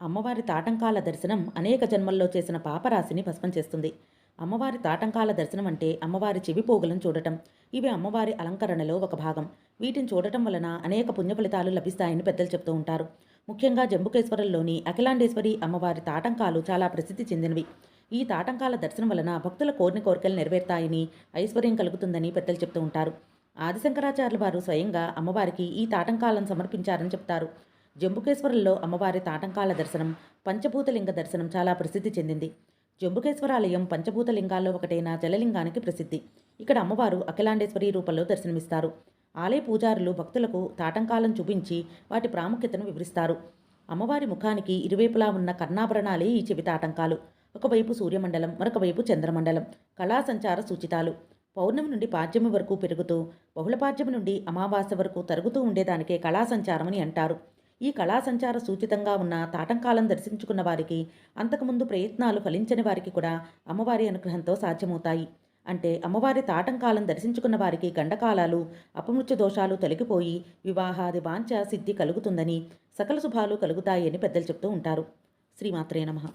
అమ్మవారి తాటంకాల దర్శనం అనేక జన్మల్లో చేసిన పాపరాశిని భస్మం చేస్తుంది. అమ్మవారి తాటంకాల దర్శనం అంటే అమ్మవారి చెవి పోగులను చూడటం. ఇవి అమ్మవారి అలంకరణలో ఒక భాగం. వీటిని చూడటం వలన అనేక పుణ్య ఫలితాలు లభిస్తాయని పెద్దలు చెప్తూ ఉంటారు. ముఖ్యంగా జంబుకేశ్వరంలోని అఖిలాండేశ్వరి అమ్మవారి తాటంకాలు చాలా ప్రసిద్ధి చెందినవి. ఈ తాటంకాల దర్శనం వలన భక్తుల కోరిన కోరికలు నెరవేరుతాయని ఐశ్వర్యం కలుగుతుందని పెద్దలు చెప్తూ ఉంటారు. ఆదిశంకరాచార్యుల వారు స్వయంగా అమ్మవారికి ఈ తాటంకాలను సమర్పించారని చెప్తారు. జంబుకేశ్వరంలో అమ్మవారి తాటంకాల దర్శనం పంచభూతలింగ దర్శనం చాలా ప్రసిద్ధి చెందింది. జంబుకేశ్వరాలయం పంచభూతలింగాల్లో ఒకటైన జలలింగానికి ప్రసిద్ధి. ఇక్కడ అమ్మవారు అఖిలాండేశ్వరి రూపంలో దర్శనమిస్తారు. ఆలయ పూజారులు భక్తులకు తాటంకాలను చూపించి వాటి ప్రాముఖ్యతను వివరిస్తారు. అమ్మవారి ముఖానికి ఇరువైపులా ఉన్న కర్ణాభరణాలే ఈ చెవి తాటంకాలు. ఒకవైపు సూర్యమండలం మరొకవైపు చంద్రమండలం. కళా సంచార సూచితాలు. పౌర్ణమి నుండి పాడ్యమి వరకు పెరుగుతూ బహుళ పాద్యమి నుండి అమావాస్య వరకు తరుగుతూ ఉండేదానికే కళా సంచారమని అంటారు. ఈ కళా సంచార సూచితంగా ఉన్న తాటంకాలను దర్శించుకున్న వారికి అంతకుముందు ప్రయత్నాలు ఫలించని వారికి కూడా అమ్మవారి అనుగ్రహంతో సాధ్యమవుతాయి. అంటే అమ్మవారి తాటంకాలను దర్శించుకున్న వారికి గండకాలాలు అపమృత్యు దోషాలు తొలగిపోయి వివాహాది వాంఛ సిద్ధి కలుగుతుందని సకల శుభాలు కలుగుతాయి అని పెద్దలు చెప్తూ ఉంటారు. శ్రీమాత్రే నమః.